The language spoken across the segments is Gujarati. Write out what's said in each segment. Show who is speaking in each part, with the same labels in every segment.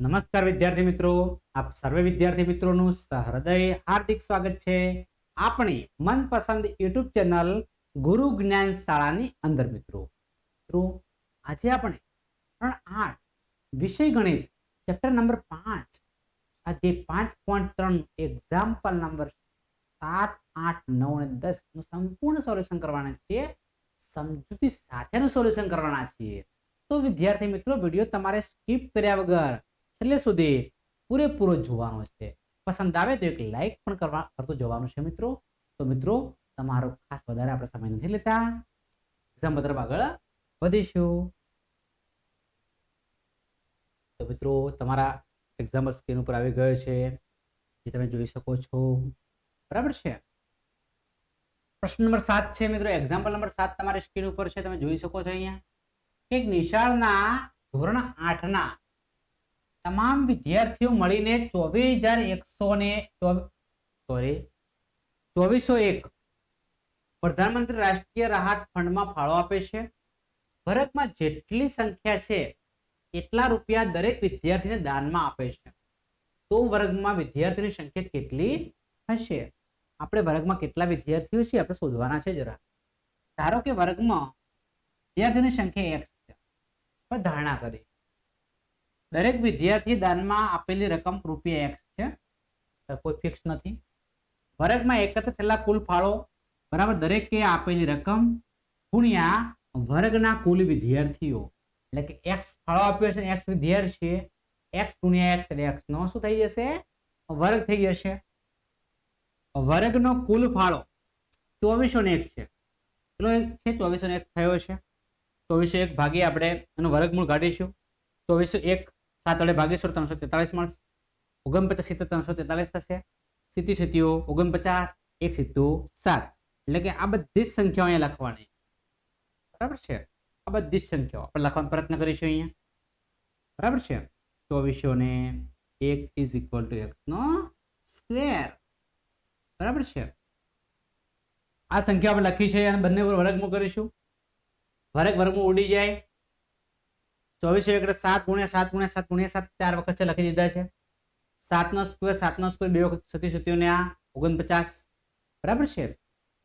Speaker 1: નમસ્કાર વિદ્યાર્થી મિત્રો. આપ સર્વે વિદ્યાર્થી મિત્રોનું સહૃદય હાર્દિક સ્વાગત છે. આપણી મનપસંદ યુટ્યુબ ચેનલ ગુરુ જ્ઞાન શાળાની અંદર મિત્રો. મિત્રો, આજે આપણે ત્રણ આઠ વિષય ગણિત ચેપ્ટર નંબર પાંચ આજે પાંચ પોઈન્ટ ત્રણ એક્ઝામ્પલ નંબર સાત, આઠ, નવ અને દસનું સંપૂર્ણ સોલ્યુશન કરવાના છીએ. સમજૂતી સાથેનું સોલ્યુશન કરવાના છીએ. તો વિદ્યાર્થી મિત્રો, વીડિયો તમારે સ્કીપ કર્યા વગર છેલ્લે સુધી પૂરેપૂરો જોવાનો છે. પસંદ આવે તો એક લાઈક પણ કરવા કરતું જોવાનું છે મિત્રો. તો મિત્રો, તમારો ખાસ વધારે આપણે સમય નથી લેતા. એક્ઝામ તરફ આગળ વધીશું. તો મિત્રો, તમારા એક્ઝામ્પલ સ્ક્રીન ઉપર આવી ગયો છે. જે તમે જોઈ શકો છો. બરાબર છે? પ્રશ્ન નંબર સાત છે મિત્રો. એક્ઝામ્પલ નંબર સાત તમારી સ્ક્રીન ઉપર છે. તમે જોઈ શકો છો અહીંયા. એક નિશાળના ધોરણ આઠના તમામ વિદ્યાર્થીઓ મળીને ચોવીસ હજાર એકસો ને સોરી ચોવીસો એક પ્રધાનમંત્રી રાષ્ટ્રીય રાહત ફંડમાં ફાળો આપે છે. ભારતમાં જેટલી સંખ્યા છે, એટલા રૂપિયા દરેક વિદ્યાર્થીને દાનમાં આપે છે. તો વર્ગમાં વિદ્યાર્થીની સંખ્યા કેટલી હશે? આપણે વર્ગમાં કેટલા વિદ્યાર્થીઓ છે આપણે શોધવાના છે જરા. ધારો કે વર્ગમાં વિદ્યાર્થીઓની સંખ્યા એક્સ છે. આપણે ધારણા કરી. દરેક વિદ્યાર્થી દાનમાં આપેલી રકમ રૂપિયા એક્સ છે. કોઈ ફિક્સ નથી. વર્ગમાં એકત્ર થયેલા કુલ ફાળો બરાબર દરેકે આપેલી રકમ ગુણ્યા વર્ગના કુલ વિદ્યાર્થીઓ. એટલે કે એક્સ ફાળો આપ્યો છે એક્સ વિદ્યાર્થી એક્સ ગુણ્યા એક્સ એટલે એક્સ નો શું થઈ જશે? વર્ગ થઈ જશે. વર્ગનો કુલ ફાળો ચોવીસો ને એક છે. પેલો છે ચોવીસો ને એક થયો છે. ચોવીસો એક ભાગી આપણે એનું વર્ગમૂળ કાઢીશું. ચોવીસો એક સાત વડે ભાગીશું ત્રણસો તેતાલીસ મળશે. ઓગણપચાસ સિત્તેર ત્રણસો તેતાલીસ થશે. સિત્તી સિત્તીઓ ઓગણપચાસ, એક સિત્તો સાત. એટલે કે આ બધી જ સંખ્યાઓ અહીંયા લખવાની. બરાબર છે? આ બધી જ સંખ્યાઓ આપણે લખવાનો પ્રયત્ન કરીશું અહીંયા. બરાબર છે? ચોવીસો ને એક ઇઝ ઇક્વલ ટુ એક્સ નો સ્ક્વેર બરાબર છે? આ સંખ્યા આપણે લખી છે અને બંને પર વર્ગમૂળ કરીશું. વર્ગ વર્ગમૂળ ઉડી જાય. ચોવીસો એકડે સાત ગુણ્યા સાત ગુણ્યા સાત ગુણ્યા સાત ચાર વખત છે લખી દીધા છે. સાતનો સ્ક્વેર સાતનો સ્ક્વેર બે વખત સતી સતીઓને આ ઓગણપચાસ. બરાબર છે?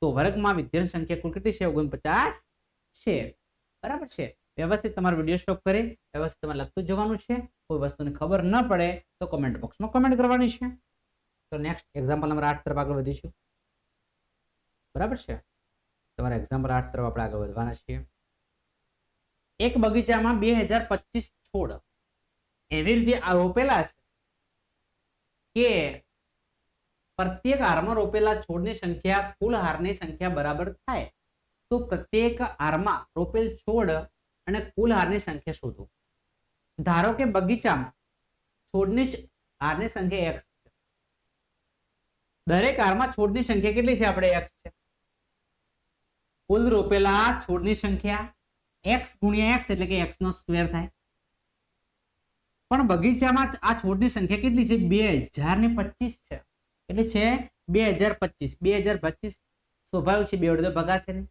Speaker 1: તો વર્ગમાં વિદ્યાર્થી સંખ્યા કુલ કેટલી છે? ઓગણપચાસ છે. બરાબર છે? વ્યવસ્થિત તમારો વીડિયો સ્ટોપ કરી, વ્યવસ્થિત તમારે લખતું જવાનું છે. કોઈ વસ્તુની ખબર ન પડે તો કોમેન્ટ બોક્સમાં કોમેન્ટ કરવાની છે. તો નેક્સ્ટ એક્ઝામ્પલ નંબર આઠ તરફ આગળ વધીશું. બરાબર છે? તમારા એક્ઝામ્પલ આઠ તરફ આપણે આગળ વધવાના છીએ. એક બગીચામાં બે હજાર પચીસ છોડ. એવી રીતે રોપેલા છે કે પ્રત્યેક હારમાં રોપેલા છોડની સંખ્યા, કુલ હારની સંખ્યા બરાબર થાય. તો પ્રત્યેક હારમાં રોપેલ છોડ અને કુલ હારની સંખ્યા શોધો. ધારો કે બગીચામાં છોડની હારની સંખ્યા એક્સ છે. દરેક હારમાં છોડની સંખ્યા કેટલી છે? આપણે એક્સ છે. કુલ રોપેલા છોડની સંખ્યા એક્સ ગુણ્યા એક્સ એટલે કે એક્સ નો સ્ક્વેર થાય. પણ બગીચામાં આ છોડની સંખ્યા કેટલી છે? બે હજાર ને પચીસ છે. એટલે છે બે હજાર પચીસ. બે હજાર પચીસ સ્વાભાવિક છે, બે વડે તો ભગાશે ને.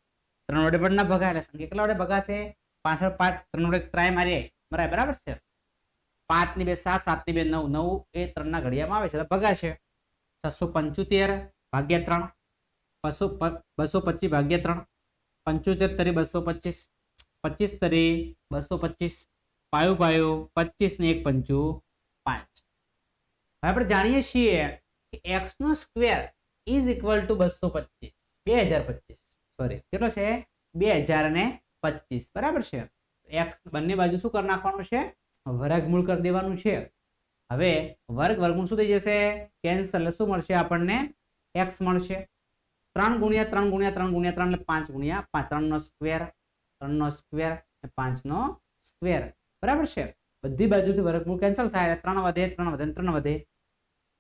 Speaker 1: ત્રણ વડે પણ ના ભગાય, એટલે સંખ્યા કેટલા વડે ભગાશે? પાછળ પાંચ, ત્રણ વડે ટ્રાય મારીએ બરાબર બરાબર છે? પાંચની બે સાત સાતની બે નવ. નવ એ ત્રણ ના ઘડિયામાં આવે છે, એટલે ભગાશે. છસો પંચોતેર ભાગ્યા ત્રણ. બસો બસો પચીસ ભાગ્યા ત્રણ. પંચોતેર તરી બસો પચીસ. પચીસ તરી, બસો પચીસ, પાયો પાયો, પચીસ ને એક પંચુ પાંચ. હવે આપણે જાણીએ છીએ કે એક્સ નો સ્ક્વેર ઇઝ ઇક્વલ ટુ બસો પચીસ બે હજાર પચીસ સોરી કેટલો છે? બે હજાર ને પચીસ, બરાબર છે? એક્સ બંને બાજુ શું કરી નાખવાનું છે? વર્ગમૂળ કરી દેવાનું છે. હવે વર્ગ, વર્ગમૂળ શું થઈ જશે? કેન્સલ શું મળશે આપણને? એક્સ મળશે. ત્રણ ગુણ્યા ત્રણ ગુણ્યા ત્રણ ગુણ્યા ત્રણ એટલે પાંચ ગુણ્યા પાંચ ત્રણ નો સ્ક્વેર ત્રણ નો સ્ક્વેર અને પાંચ નો સ્ક્વેર બરાબર છે? બધી બાજુથી વર્ગમૂળ કેન્સલ થાય ત્રણ વધે ત્રણ વધે ત્રણ વધે.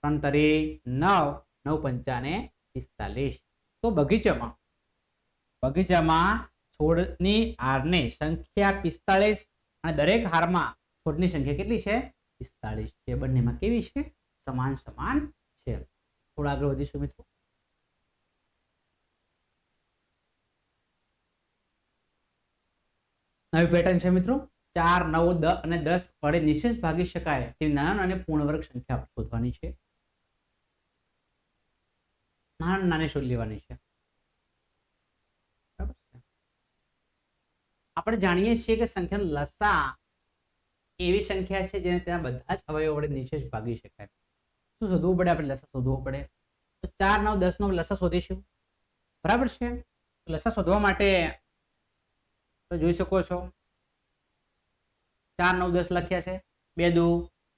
Speaker 1: ત્રણ તરી નવ નવ પંચાને પિસ્તાલીસ. તો બગીચામાં બગીચામાં છોડની હારની સંખ્યા પિસ્તાલીસ અને દરેક હારમાં છોડની સંખ્યા કેટલી છે? પિસ્તાલીસ છે બંનેમાં કેવી છે? સમાન સમાન છે. થોડા આગળ વધીશું મિત્રો. નવી પેટર્ન છે મિત્રો. ચાર, નવ, દ અને દસ વડે નિશેષ ભાગી શકાય તેવી નાના નાની પૂર્ણવર્ગ સંખ્યા શોધવાની છે. નાના નાની શોધ લેવાની છે. આપણે જાણીએ છીએ કે સંખ્યા લસા એવી સંખ્યા છે જેને ત્યાં બધા જ અવયવો વડે નિશેષ ભાગી શકાય. શું શોધવું પડે? આપણે લસા શોધવો પડે. તો ચાર, નવ દસ નો લસા શોધીશું. બરાબર છે? લસા શોધવા માટે તો જોઈ શકો છો. ચાર નવ દસ લખ્યા છે. બે દુ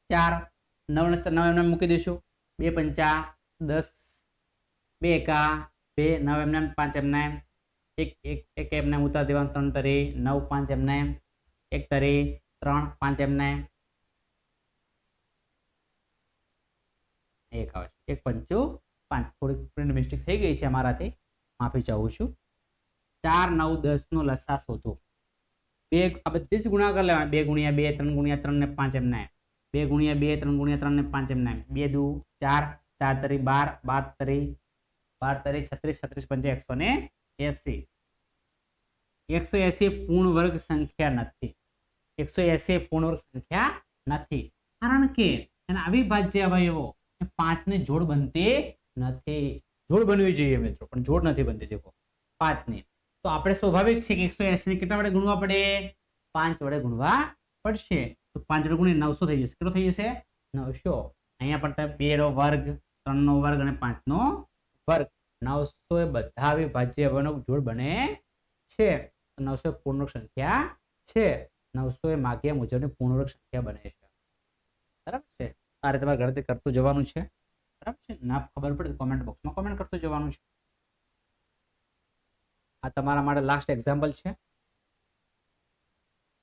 Speaker 1: ચાર નવ નવ એમને મૂકી દઈશું. બે પંચા દસ બે એકા બે નવ એમને એમ, પાંચ એમને એમ, એક એક એક એમને ઉતાર દેવાનું ત્રણ તરી નવ પાંચ એમને એમ, એક તરી ત્રણ પાંચ એમને એમ. એક આવે છે. એક પંચું પાંચ. થોડીક પ્રિન્ટ મિસ્ટેક થઈ ગઈ છે અમારાથી. માફી ચાહું છું. ચાર નવ દસ નો લસા શોધો. બે આ બધી જ ગુણાકાર લેવાના. બે ગુણ્યા બે, ત્રણ ગુણ્યા ત્રણ ને પાંચ એમ નાય. બે ગુણ્યા બે, ત્રણ ગુણ્યા ત્રણ ને પાંચ એમ નાય. બે દુ, ચાર ચાર તરી બાર બાર તરી બાર તરી છત્રીસ છત્રીસ પંચે એકસો ને એસી. એકસો એસી પૂર્ણ વર્ગ સંખ્યા નથી. એકસો એસી પૂર્ણ વર્ગ સંખ્યા નથી. કારણ કે એના અવિભાજ્ય અવયવો એ પાંચની જોડ બનતી નથી. જોડ બનવી જોઈએ મિત્રો, પણ જોડ નથી બનતી, દેખો. પાંચની. તો આપણે સ્વાભાવિક છે કે એકસો એસી કેટલા વડે ગુણવા પડે? પાંચ વડે ગુણવા પડશે. તો પાંચ વડે ગુણીને નવસો થઈ જશે. કેટલો થઈ જશે? નવસો. અહીંયા પણ તમે બે નો વર્ગ ત્રણ નો વર્ગ અને પાંચ નો વર્ગ. નવસો એ બધા વિભાજ્ય અવયવનો જોડ બને છે. નવસો પૂર્ણક સંખ્યા છે. નવસો એ માગ્યા મુજબની પૂર્ણક સંખ્યા બને છે. બરાબર છે? આ રીતે તમારે ગણતરી કરતું જવાનું છે. બરાબર છે? ના ખબર પડે કોમેન્ટ બોક્સમાં કોમેન્ટ કરતું જવાનું છે. આ તમારા માટે લાસ્ટ એક્ઝામ્પલ છે.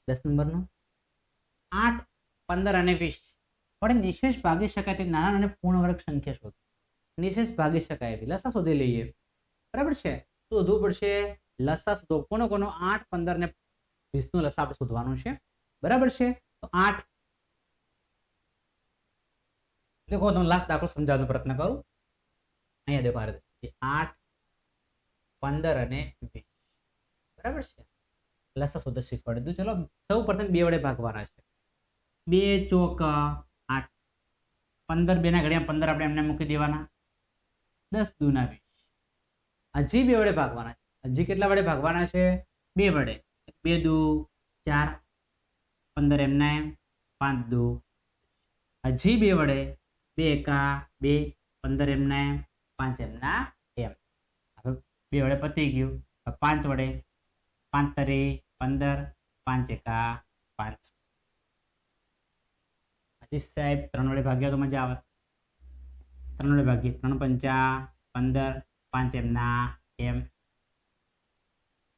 Speaker 1: દસ નંબરનું. આઠ, પંદર અને વીસ. પણ નિશેષ ભાગી શકાય તે નાના અને પૂર્ણ વર્ગ સંખ્યા શોધો. નિશેષ ભાગી શકાય એવી લસા શોધી લઈએ. બરાબર છે? તો શોધવું પડશે લસા શોધો. કોનો કોનો? આઠ, પંદર ને વીસનો લસા આપણે શોધવાનું છે. બરાબર છે? તો આઠ. દેખો તમે લાસ્ટ દાખલો સમજાવવાનો પ્રયત્ન કરું. અહીંયા દેખો આ રીતે. આઠ પંદર અને વીસ બરાબર છે? લસા શોધો શીખવાડી. દીધું ચલો, સૌ પ્રથમ બે વડે ભાગવાના છે. બે ચોક, આઠ. પંદર બે ના ઘડિયા પંદર આપણે એમને મૂકી દેવાના. દસ દુના વીસ. હજી બે વડે ભાગવાના છે. હજી કેટલા વડે ભાગવાના છે? બે વડે. બે દુ, ચાર. પંદર એમના એમ પાંચ દુ. હજી બે વડે. બે એકા, બે. પંદર એમના એમ પાંચ એમના બે વડે પતી ગયું. પાંચ વડે પાંચ તરી પંદર, પાંચ એકા પાંચ. હજી સાહેબ ત્રણ વડે ભાગ્યા તો મજા આવે. ત્રણ વડે ભાગીએ. ત્રણ પંચા, પંદર, પાંચ એમના એમ.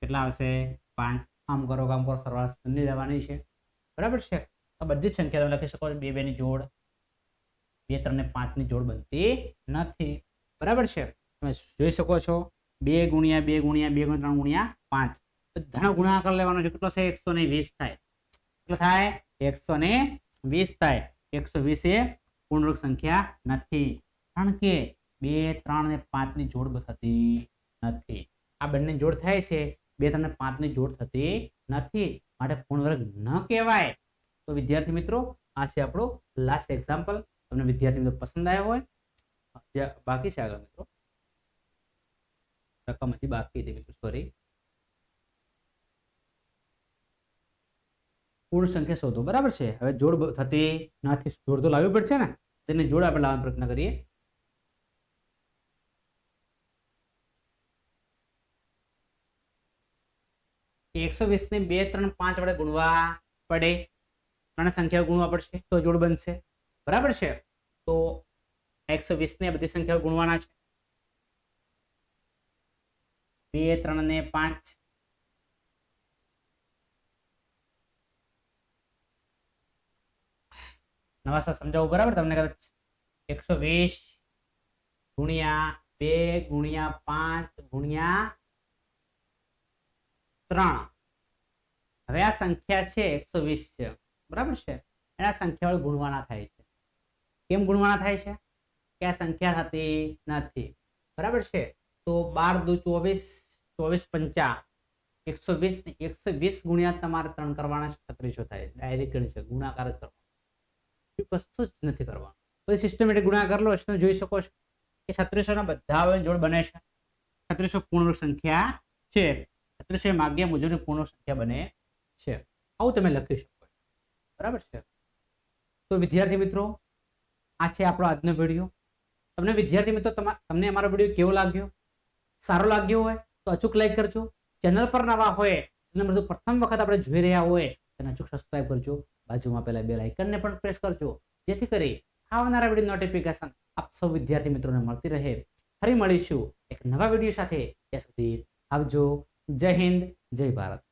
Speaker 1: કેટલા આવશે? પાંચ. આમ કરો કામ કરો, સરવાળ સંધિ દેવાની છે. બરાબર છે? આ બધી જ સંખ્યા તમે લખી શકો બે બે ની જોડ. બે, ત્રણ ને પાંચની જોડ બનતી નથી. બરાબર છે? તમે જોઈ શકો છો. બે ગુણ્યા બે ગુણ્યા બે ગુણ્યા ત્રણ ગુણ્યા પાંચ. બધાનો ગુણાકાર લેવાનો છે. કેટલો છે એકસો ને વીસ થાય. કેટલો થાય? એકસો ને વીસ થાય. એકસો વીસ એ પૂર્ણરૂપ સંખ્યા નથી. કારણ કે બે, ત્રણ ને પાંચની જોડ થતી નથી. આ બંને જોડ થાય છે. બે, ત્રણ ને પાંચની જોડ થતી નથી. માટે પૂર્ણવર્ગ ન કહેવાય. તો વિદ્યાર્થી મિત્રો, આ છે આપણો લાસ્ટ એક્ઝામ્પલ તમને વિદ્યાર્થી મિત્રો પસંદ આવ્યો હોય. બાકી છે આગળ મિત્રો. રકમ હજી બાકી હતી મિત્રો સોરી પૂર્ણ સંખ્યા શોધો. બરાબર છે? હવે જોડ થતી નથી જોડ તો લાવવી પડશે ને? તેને જોડ આપણે લાવવાનો પ્રયત્ન કરીએ. એકસો વીસ ને બે, ત્રણ, પાંચ વડે ગુણવા પડે. ત્રણ સંખ્યા ગુણવા પડશે તો જોડ બનશે. બરાબર છે? તો એકસો વીસ ને બધી સંખ્યાઓ ગુણવાના છે. બે, ત્રણ ને પાંચ. નવા સર સમજાવું બરાબર? તમને કદાચ એકસો વીસ ગુણ્યા બે ગુણ્યા પાંચ ગુણ્યા ત્રણ. હવે આ સંખ્યા છે એકસો વીસ છે. બરાબર છે? એના સંખ્યા વડે ગુણવાના થાય છે. કેમ ગુણવાના થાય છે? કે આ સંખ્યા થતી નથી. બરાબર છે? તો બાર દુ ચોવીસ ચોવીસ પંચા, એકસો વીસ ને એકસો વીસ ગુણ્યા તમારે ત્રણ કરવાના છે, છત્રીસો થાય. ડાયરેક્ટ ગણી છે ગુણાકાર જ કરવાનો. કશું જ નથી કરવાનું. પછી સિસ્ટમેટિક ગુણાકાર લો તમે જોઈ શકો છો કે છત્રીસોના બધા જોડ બને છે. છત્રીસો પૂર્ણ સંખ્યા છે. છત્રીસો માગ્યા મુજબની પૂર્ણ સંખ્યા બને છે. આવું તમે લખી શકો બરાબર છે? તો વિદ્યાર્થી મિત્રો, આ છે આપણો આજનો વીડિયો તમને વિદ્યાર્થી મિત્રો, તમા- તમને અમારો વીડિયો કેવો લાગ્યો? સારો લાગ્યો હોય તો અચૂક લાઈક કરજો. ચેનલ પર નવા હોય ચેનલ પર પ્રથમ વખત આપણે જોઈ રહ્યા હોય, તેને અચૂક સબસ્ક્રાઇબ કરજો. બાજુમાં પેલા બે લાઇકનને પણ પ્રેસ કરજો. જેથી કરી આવનારા વીડિયો નોટિફિકેશન આપ સૌ વિદ્યાર્થી મિત્રોને મળતી રહે. ફરી મળીશું એક નવા વીડિયો સાથે. ત્યાં સુધી આવજો. જય હિન્દ, જય ભારત.